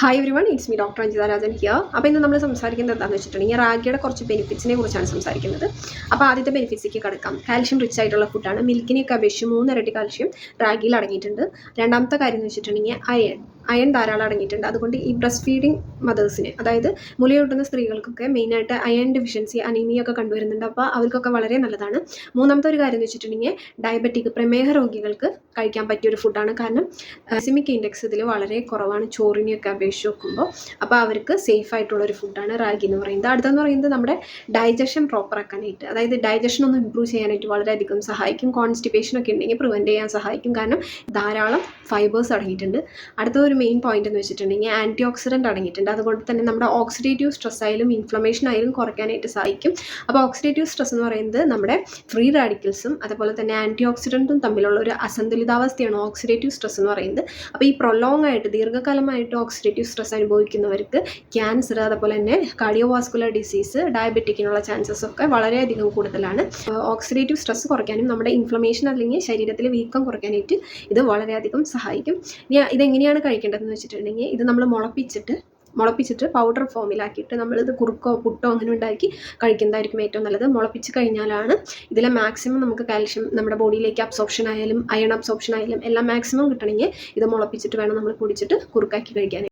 Hi everyone it's me doctor Anjitha Rajan here അപ്പോൾ ഇന്ന് നമ്മൾ സംസാരിക്കുന്നത് എന്താണെന്ന് വെച്ചിട്ടുണ്ടെങ്കിൽ റാഗിയുടെ കുറച്ച് ബെനിഫിറ്റ്സിനെ കുറിച്ചാണ് സംസാരിക്കുന്നത്. അപ്പോൾ ആദ്യത്തെ ബെനിഫിറ്റ്സിലേക്ക് കിടക്കാം. കാൽഷ്യം റിച്ച് ആയിട്ടുള്ള ഫുഡാണ് മിൽക്കിനെയൊക്കെ അപേക്ഷിച്ച് മൂന്നിരട്ടി കാൽഷ്യം റാഗിയിൽ അടങ്ങിയിട്ടുണ്ട്. രണ്ടാമത്തെ കാര്യം എന്ന് വെച്ചിട്ടുണ്ടെങ്കിൽ അയൺ അയൺ ധാരാളം അടങ്ങിയിട്ടുണ്ട്. അതുകൊണ്ട് ഈ ബ്രസ്റ്റ് ഫീഡിങ് മദേഴ്സിന് അതായത് മുലയൂട്ടുന്ന സ്ത്രീകൾക്കൊക്കെ മെയിനായിട്ട് അയൺ ഡെഫിഷ്യൻസി അനീമിയ ഒക്കെ കണ്ടുവരുന്നുണ്ട്. അപ്പോൾ അവർക്കൊക്കെ വളരെ നല്ലതാണ്. മൂന്നാമത്തെ ഒരു കാര്യം എന്ന് വെച്ചിട്ടുണ്ടെങ്കിൽ ഡയബറ്റിക് പ്രമേഹ രോഗികൾക്ക് കഴിക്കാൻ പറ്റിയ ഒരു ഫുഡാണ് കാരണം സിമിക് ഇൻഡെക്സ് ഇതിൽ വളരെ കുറവാണ്. ചോറിനെയൊക്കെ അപേക്ഷിച്ച് നോക്കുമ്പോൾ അപ്പോൾ അവർക്ക് സേഫ് ആയിട്ടുള്ള ഒരു ഫുഡാണ് റാഗി എന്ന് പറയുന്നത്. അടുത്തെന്ന് പറയുന്നത് നമ്മുടെ ഡൈജഷൻ പ്രോപ്പർ ആക്കാനായിട്ട്. അതായത് ഡൈജഷൻ ഒന്ന് ഇമ്പ്രൂവ് ചെയ്യാനായിട്ട് വളരെയധികം സഹായിക്കും. കോൺസ്റ്റിപ്പേഷൻ ഒക്കെ ഉണ്ടെങ്കിൽ പ്രിവെന്റ് ചെയ്യാൻ സഹായിക്കും. കാരണം ധാരാളം ഫൈബേഴ്സ് അടങ്ങിയിട്ടുണ്ട്. അടുത്ത ഒരു മെയിൻ പോയിന്റ് എന്ന് വെച്ചിട്ടുണ്ടെങ്കിൽ ആന്റി ഓക്സിഡന്റ് അടങ്ങിയിട്ടുണ്ട്. അതുകൊണ്ട് തന്നെ നമ്മുടെ ഓക്സിഡേറ്റീവ് സ്ട്രെസ് ആയാലും ഇൻഫ്ലമേഷൻ ആയാലും കുറയ്ക്കാനായിട്ട് സഹായിക്കും അപ്പോൾ ഓക്സിഡേറ്റീവ് സ്ട്രെസ് എന്ന് പറയുന്നത് നമ്മുടെ ഫ്രീ റാഡിക്കൽസും അതുപോലെ തന്നെ ആന്റി ഓക്സിഡന്റും തമ്മിലുള്ള ഒരു അസന്തുലിതാവസ്ഥയാണ് ഓക്സിഡേറ്റീവ് സ്ട്രെസ് എന്ന് പറയുന്നത്. അപ്പോൾ ഈ പ്രൊലോങ് ആയിട്ട് ദീർഘകാലമായിട്ട് ഓക്സിഡേറ്റീവ് സ്ട്രെസ് അനുഭവിക്കുന്നവർക്ക് ക്യാൻസർ അതുപോലെ തന്നെ കാർഡിയോവാസ്കുലർ ഡിസീസ് ഡയബറ്റിക്കിനുള്ള ചാൻസസ് ഒക്കെ വളരെയധികം കൂടുതലാണ്. ഓക്സിഡേറ്റീവ് സ്ട്രെസ് കുറയ്ക്കാനും നമ്മുടെ ഇൻഫ്ലമേഷൻ അല്ലെങ്കിൽ ശരീരത്തിലെ വീക്കം കുറയ്ക്കാനായിട്ട് ഇത് വളരെയധികം സഹായിക്കും. ഇനി ഇതെങ്ങനെയാണ് കഴിക്കേണ്ടതെന്ന് വെച്ചിട്ടുണ്ടെങ്കിൽ ഇത് നമ്മൾ മുളപ്പിച്ചിട്ട് മുളപ്പിച്ചിട്ട് പൗഡർ ഫോമിലാക്കിയിട്ട് നമ്മളിത് കുറുക്കോ പുട്ടോ അങ്ങനെ ഉണ്ടാക്കി കഴിക്കുന്നതായിരിക്കും ഏറ്റവും നല്ലത്. മുളപ്പിച്ച് കഴിഞ്ഞാലാണ് ഇതിലെ മാക്സിമം നമുക്ക് കാൽഷ്യം നമ്മുടെ ബോഡിയിലേക്ക് അബ്സോപ്ഷൻ ആയാലും അയൺ അബ്സോപ്ഷൻ ആയാലും എല്ലാം മാക്സിമം കിട്ടണമെങ്കിൽ ഇത് മുളപ്പിച്ചിട്ട് വേണം നമ്മൾ കുടിച്ചിട്ട് കുറുക്കാക്കി കഴിക്കാൻ.